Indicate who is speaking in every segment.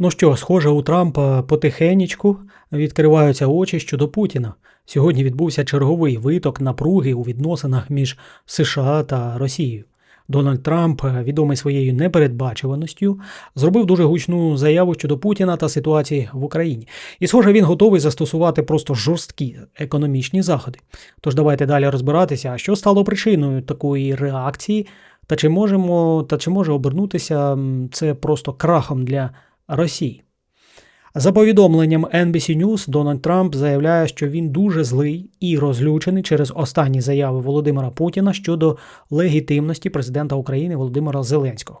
Speaker 1: Ну що, схоже, у Трампа потихенечку відкриваються очі щодо Путіна. Сьогодні відбувся черговий виток напруги у відносинах між США та Росією. Дональд Трамп, відомий своєю непередбачуваністю, зробив дуже гучну заяву щодо Путіна та ситуації в Україні. І, схоже, він готовий застосувати просто жорсткі економічні заходи. Тож давайте далі розбиратися, що стало причиною такої реакції, та чи можемо, та чи може обернутися це просто крахом для Росії. За повідомленням NBC News, Дональд Трамп заявляє, що він дуже злий і розлючений через останні заяви Володимира Путіна щодо легітимності президента України Володимира Зеленського.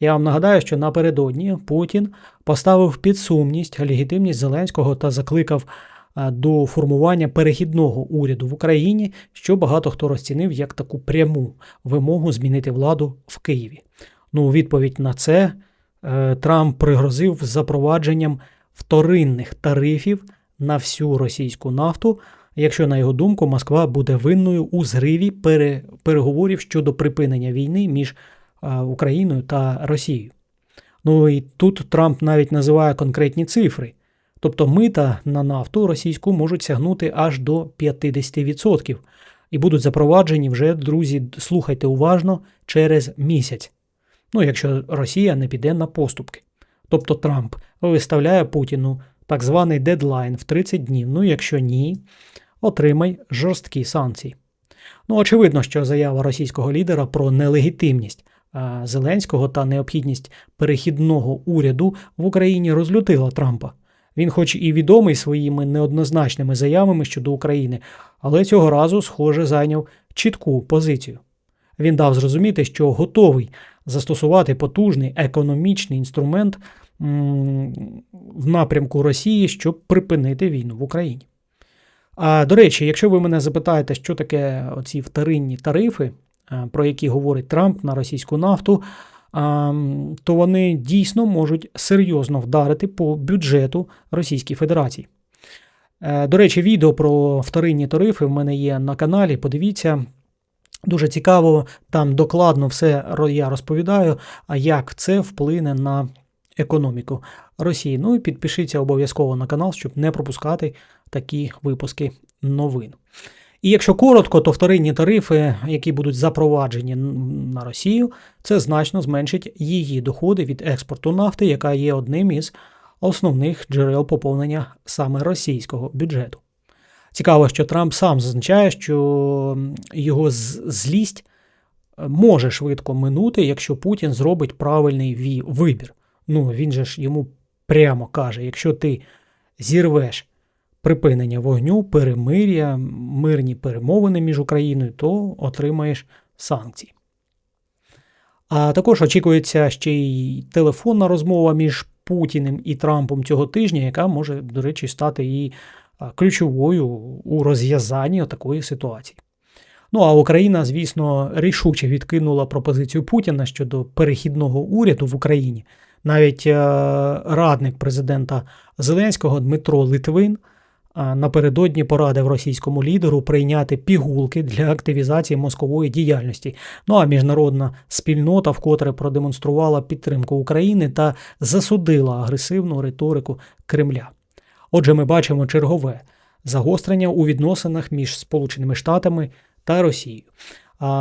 Speaker 1: Я вам нагадаю, що напередодні Путін поставив під сумність легітимність Зеленського та закликав е, до формування перехідного уряду в Україні, що багато хто розцінив як таку пряму вимогу змінити владу в Києві. Ну, відповідь на це Трамп пригрозив запровадженням вторинних тарифів на всю російську нафту, якщо, на його думку, Москва буде винною у зриві переговорів щодо припинення війни між е, Україною та Росією. Ну і тут Трамп навіть називає конкретні цифри. Тобто мита на нафту російську можуть сягнути аж до 50% і будуть запроваджені вже, друзі, слухайте уважно, через місяць. Ну, якщо Росія не піде на поступки. Тобто Трамп виставляє Путіну так званий дедлайн в 30 днів. Ну, якщо ні, отримай жорсткі санкції. Ну, очевидно, що заява російського лідера про нелегітимність Зеленського та необхідність перехідного уряду в Україні розлютила Трампа. Він, хоч і відомий своїми неоднозначними заявами щодо України, але цього разу, схоже, зайняв чітку позицію. Він дав зрозуміти, що готовий застосувати потужний економічний інструмент в напрямку Росії, щоб припинити війну в Україні. А до речі, якщо ви мене запитаєте, що таке оці вторинні тарифи, е, про які говорить Трамп на російську нафту, то вони дійсно можуть серйозно вдарити по бюджету Російської Федерації. Е, До речі, відео про вторинні тарифи в мене є на каналі. Подивіться, Дуже цікаво, там докладно все я розповідаю, а як це вплине на економіку Росії. Ну і підпишіться обов'язково на канал, щоб не пропускати такі випуски новин. І якщо коротко, то вторинні тарифи, які будуть запроваджені на Росію, це значно зменшить її доходи від експорту нафти, яка є одним із основних джерел поповнення саме російського бюджету. Цікаво, що Трамп сам зазначає, що його злість е, може швидко минути, якщо Путін зробить правильний вибір. Ну, він же ж йому прямо каже: якщо ти зірвеш припинення вогню, перемир'я, мирні перемовини між Україною, то отримаєш санкції. А також очікується ще й телефонна розмова між Путіним і Трампом цього тижня, яка може, до речі, стати і ключовою у розв'язанні такої ситуації. Ну а Україна, звісно, рішуче відкинула пропозицію Путіна щодо перехідного уряду в Україні. Навіть е, радник президента Зеленського Дмитро Литвин е, напередодні порадив російському лідеру прийняти пігулки для активізації мозкової діяльності. Ну а міжнародна спільнота вкотре продемонструвала підтримку України та засудила агресивну риторику Кремля. Отже, ми бачимо чергове загострення у відносинах між Сполученими Штатами та Росією,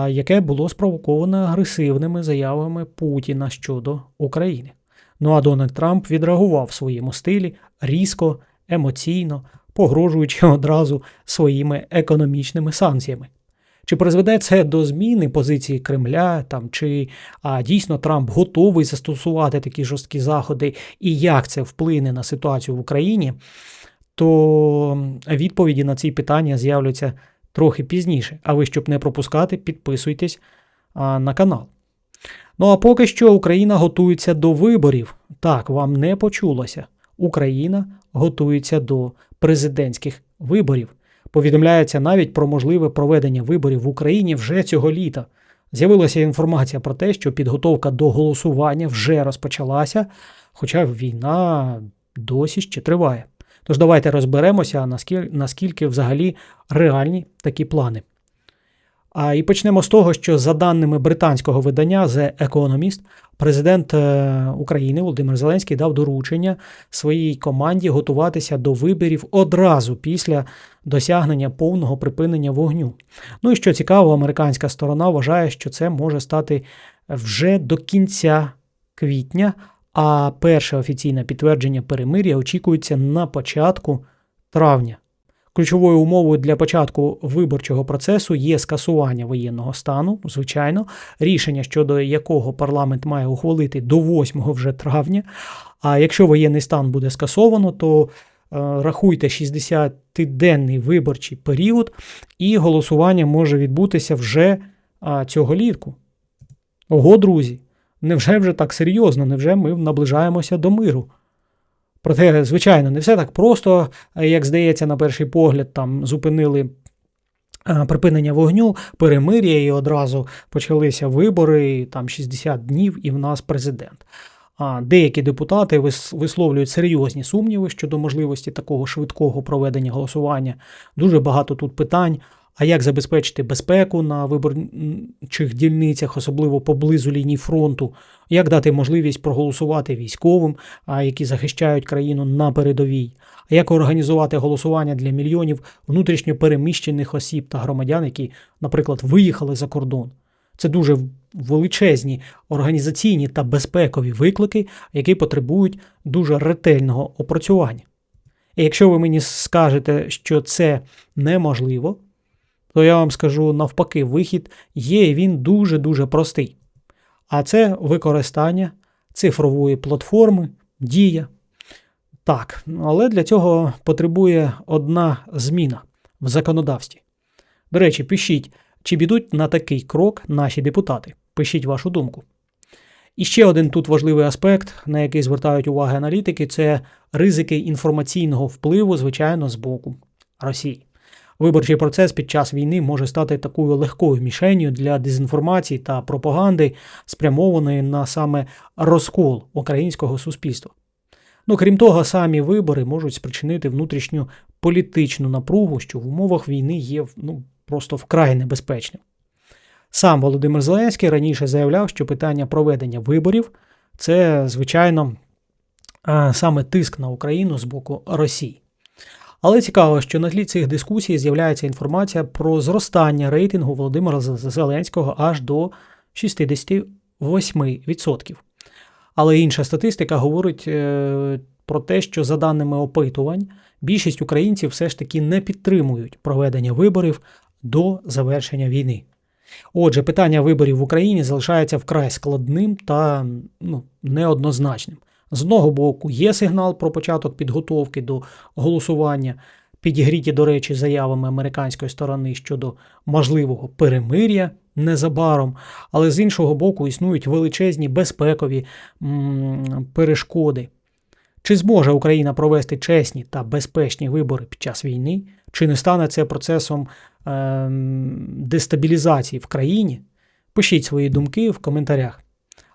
Speaker 1: яке було спровоковане агресивними заявами Путіна щодо України. Ну а Дональд Трамп відреагував в своєму стилі різко, емоційно, погрожуючи одразу своїми економічними санкціями. Чи призведе це до зміни позиції Кремля, там, чи а, дійсно Трамп готовий застосувати такі жорсткі заходи, і як це вплине на ситуацію в Україні, то відповіді на ці питання з'являться трохи пізніше. А ви, щоб не пропускати, підписуйтесь на канал. Ну а поки що Україна готується до виборів. Так, вам не почулося. Україна готується до президентських виборів. Повідомляється навіть про можливе проведення виборів в Україні вже цього літа. З'явилася інформація про те, що підготовка до голосування вже розпочалася, хоча війна досі ще триває. Тож давайте розберемося, наскільки, наскільки взагалі реальні такі плани. А і почнемо з того, що за даними британського видання The Economist, президент е, України Володимир Зеленський дав доручення своїй команді готуватися до виборів одразу після досягнення повного припинення вогню. Ну і що цікаво, американська сторона вважає, що це може стати вже до кінця квітня, а перше офіційне підтвердження перемир'я очікується на початку травня. Ключовою умовою для початку виборчого процесу є скасування воєнного стану, звичайно, рішення щодо якого парламент має ухвалити до 8 вже травня. А якщо воєнний стан буде скасовано, то е, рахуйте 60-денний виборчий період, і голосування може відбутися вже цього літку. Ого, друзі, невже вже так серйозно? Невже ми наближаємося до миру? Проте, звичайно, не все так просто, як здається, на перший погляд, там зупинили е, припинення вогню, перемир'я, і одразу почалися вибори, там 60 днів, і в нас президент. А деякі депутати висловлюють серйозні сумніви щодо можливості такого швидкого проведення голосування. Дуже багато тут питань. А як забезпечити безпеку на виборчих дільницях, особливо поблизу лінії фронту? Як дати можливість проголосувати військовим, які захищають країну на передовій? А як організувати голосування для мільйонів внутрішньо переміщених осіб та громадян, які, наприклад, виїхали за кордон? Це дуже величезні організаційні та безпекові виклики, які потребують дуже ретельного опрацювання. І якщо ви мені скажете, що це неможливо, то я вам скажу навпаки, вихід є і він дуже-дуже простий. А це використання цифрової платформи, дія. Так, але для цього потребує одна зміна в законодавстві. До речі, пишіть, чи підуть на такий крок наші депутати. Пишіть вашу думку. І ще один тут важливий аспект, на який звертають увагу аналітики, це ризики інформаційного впливу, звичайно, з боку Росії. Виборчий процес під час війни може стати такою легкою мішенью для дезінформації та пропаганди, спрямованої на саме розкол українського суспільства. Ну, крім того, самі вибори можуть спричинити внутрішню політичну напругу, що в умовах війни є ну, просто вкрай небезпечним. Сам Володимир Зеленський раніше заявляв, що питання проведення виборів це, звичайно, саме тиск на Україну з боку Росії. Але цікаво, що на тлі цих дискусій з'являється інформація про зростання рейтингу Володимира Зеленського аж до 68%. Але інша статистика говорить е, про те, що за даними опитувань, більшість українців все ж таки не підтримують проведення виборів до завершення війни. Отже, питання виборів в Україні залишається вкрай складним та ну, неоднозначним. З одного боку, є сигнал про початок підготовки до голосування, підігріті, до речі, заявами американської сторони щодо можливого перемир'я незабаром, але з іншого боку, існують величезні безпекові м, перешкоди. Чи зможе Україна провести чесні та безпечні вибори під час війни? Чи не стане це процесом е, дестабілізації в країні? Пишіть свої думки в коментарях.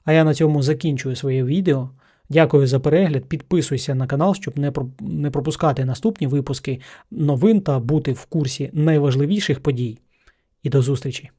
Speaker 1: А я на цьому закінчую своє відео. Дякую за перегляд. Підписуйся на канал, щоб не про- не пропускати наступні випуски новин та бути в курсі найважливіших подій. І до зустрічі!